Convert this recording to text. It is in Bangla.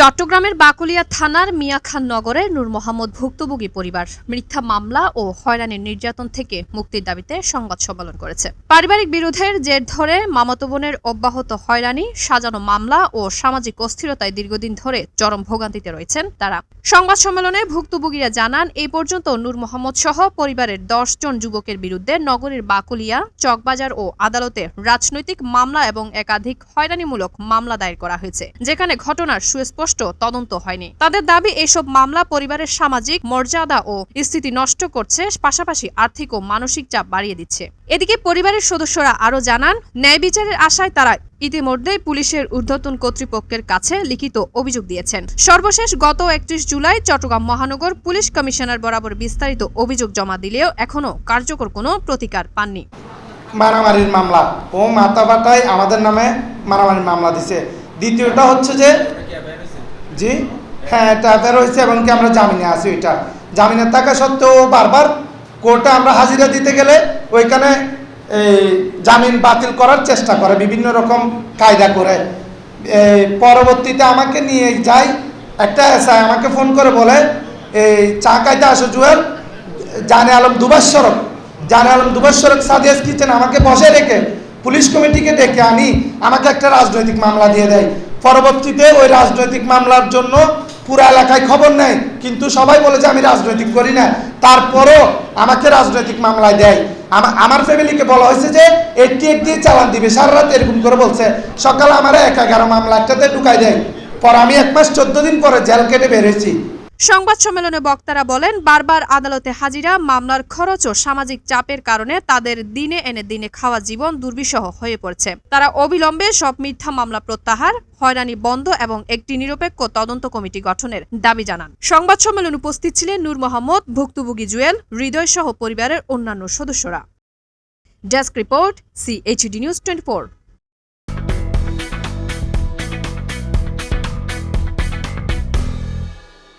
চট্টগ্রামের বাকুলিয়া থানার মিয়াখান নগরের নূর মোহাম্মদ ভুক্তভোগী পরিবার মিথ্যা মামলা ও হয়রানির নির্যাতন থেকে মুক্তির দাবিতে সংবাদ সম্মেলন করেছে। পারিবারিক বিরোধের জের ধরে মামাতো বোনের অব্যাহত হয়রানি, সাজানো মামলা ও সামাজিক অস্থিরতায় দীর্ঘদিন ধরে চরম ভোগান্তিতে রয়েছেন তারা। সংবাদ সম্মেলনে ভুক্তভোগীরা জানান এই পর্যন্ত নূর মোহাম্মদ সহ পরিবারের দশ জন যুবকের বিরুদ্ধে নগরীর বাকুলিয়া, চকবাজার ও আদালতে রাজনৈতিক মামলা এবং একাধিক হয়রানিমূলক মামলা দায়ের করা হয়েছে, যেখানে ঘটনার সুস্পষ্ট তদন্ত হয়নি। তাদের দাবি এইসব মামলা পরিবারের সামাজিক মর্যাদা ও স্থিতি নষ্ট করছে, পাশাপাশি আর্থিক ও মানসিক চাপ বাড়িয়ে দিচ্ছে। এদিকে পরিবারের সদস্যরা আরও জানান, ন্যায় বিচারের আশায় তারা ইতিমধ্যেই পুলিশের ঊর্ধ্বতন কর্তৃপক্ষের কাছে লিখিত অভিযোগ দিয়েছেন। সর্বশেষ গত একত্রিশ জুলাই চট্টগ্রাম মহানগর পুলিশ কমিশনার বরাবর বিস্তারিত অভিযোগ জমা দিলেও এখনও কার্যকর কোনো প্রতিকার পাননি। মারামারির মামলা। ও মাথাবাটায় আমাদের নামে মারামারির মামলা দিছে। দ্বিতীয়টা হচ্ছে যে জি? হ্যাঁ এটা বের হয়েছে এবং কি আমরা জামিনে আছি ওইটা জামিনে থাকা সত্ত্বেও বারবার কোর্টে আমরা হাজিরা দিতে গেলে ওইখানে এই জামিন বাতিল করার চেষ্টা করে, বিভিন্ন রকম কায়দা করে। পরবর্তীতে আমাকে নিয়ে যাই একটা এসআই, আমাকে ফোন করে বলে, এই চা কায়দা আসো জুয়েল, জানে আলম দুবাস সড়ক জানে আলম দুবাস সড়ক সাদিয়াস কিচেন আমাকে বসে রেখে, পুলিশ কমিটিকে ডেকে আনি, আমাকে একটা রাজনৈতিক মামলা দিয়ে দেয়। পরবর্তীতে ওই রাজনৈতিক মামলার জন্য পুরো এলাকায় খবর নেয়। কিন্তু সবাই বলে যে আমি রাজনৈতিক করি না। তারপরও আমাকে রাজনৈতিক মামলায় দেয়। আমার ফ্যামিলিকে বলা হয়েছে যে এটি একটি চালান দিবে। সারা রাত এরকম করে বলছে। সকালে আমার এক এগারো মামলা একটাতে ঢুকাই দেয়। পর আমি এক মাস চোদ্দ দিন পরে জেল কেটে বেরিয়েছি সংবাদ সম্মেলনে বক্তারা বলেন, বারবার আদালতে হাজিরা, মামলার খরচ ও সামাজিক চাপের কারণে তাদের দিনে এনে দিনে খাওয়া জীবন দুর্বিষহ হয়ে পড়ছে। তারা অবিলম্বে সব মিথ্যা মামলা প্রত্যাহার, হয়রানি বন্ধ এবং একটি নিরপেক্ষ তদন্ত কমিটি গঠনের দাবি জানান। সংবাদ সম্মেলনে উপস্থিত ছিলেন নূর মোহাম্মদ, ভুক্তভোগী জুয়েল, হৃদয় সহ পরিবারের অন্যান্য সদস্যরা। Desk report CHD news twenty